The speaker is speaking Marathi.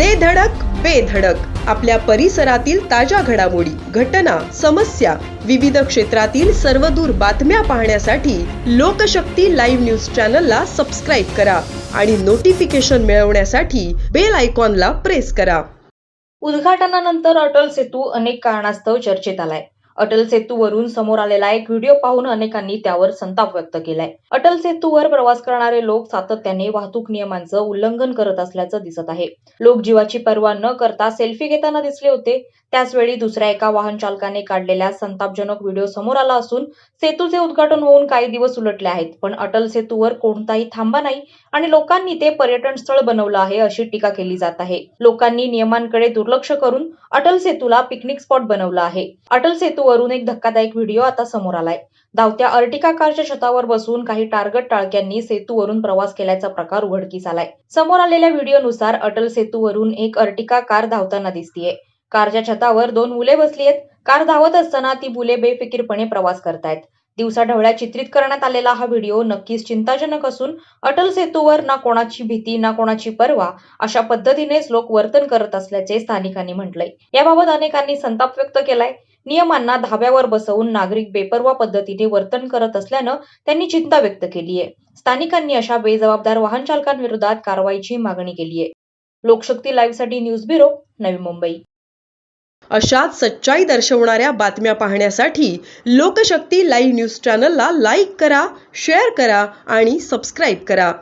दे धडक बेधडक आपल्या परिसरातील ताज्या घडामोडी घटना समस्या विविध क्षेत्रातील सर्वदूर बातम्या पाहण्यासाठी लोकशक्ती लाईव्ह न्यूज चॅनलला सबस्क्राईब करा आणि नोटिफिकेशन मिळवण्यासाठी बेल आयकॉनला प्रेस करा. उद्घाटनानंतर अटल सेतू अनेक कारणास्तव चर्चेत आलाय. अटल सेतू वरून समोर आलेला एक व्हिडिओ पाहून अनेकांनी त्यावर संताप व्यक्त केलाय. अटल सेतूवर प्रवास करणारे लोक सातत्याने वाहतूक नियमांचं उल्लंघन करत असल्याचं दिसत आहे. लोक जीवाची पर्वा न करता सेल्फी घेताना दिसले होते. त्याचवेळी दुसऱ्या एका वाहन चालकाने काढलेल्या संतापजनक व्हिडिओ समोर आला असून सेतूचे उद्घाटन होऊन काही दिवस उलटले आहेत. पण अटल सेतूवर कोणताही थांबा नाही आणि लोकांनी ते पर्यटन स्थळ बनवलं आहे अशी टीका केली जात आहे. लोकांनी नियमांकडे दुर्लक्ष करून अटल सेतूला पिकनिक स्पॉट बनवलं आहे. अटल सेतू वरून एक धक्कादायक व्हिडिओ आता समोर आलाय. धावत्या अर्टिका कारच्या छतावर बसून काही टार्गट टाळक्यांनी सेतूवरून प्रवास केल्याचा प्रकार उघडकीस आलाय. समोर आलेल्या व्हिडिओनुसार अटल सेतूवरून एक अर्टिका कार धावताना दिसतीये. कारच्या छतावर दोन मुले बसली आहेत कार धावत असताना ती मुले बेफिकीरपणे प्रवास करतायत. दिवसा ढवळ्या चित्रित करण्यात आलेला हा व्हिडिओ नक्कीच चिंताजनक असून अटल सेतूवर ना कोणाची भीती ना कोणाची पर्वा अशा पद्धतीनेच लोक वर्तन करत असल्याचे स्थानिकांनी म्हटलंय. याबाबत अनेकांनी संताप व्यक्त केलाय. नियमांना धाब्यावर बसवून नागरिक बेपर्वा पद्धतीने वर्तन करत असल्यानं त्यांनी चिंता व्यक्त केली आहे. स्थानिकांनी अशा बेजबाबदार वाहन चालकांविरोधात कारवाईची मागणी केली आहे. लोकशक्ती लाईव्हसाठी न्यूज ब्युरो नवी मुंबई. अशाच सच्चाई दर्शवणाऱ्या बातम्या पाहण्यासाठी लोकशक्ती लाईव्ह न्यूज चॅनलला लाईक करा शेअर करा आणि सबस्क्राईब करा.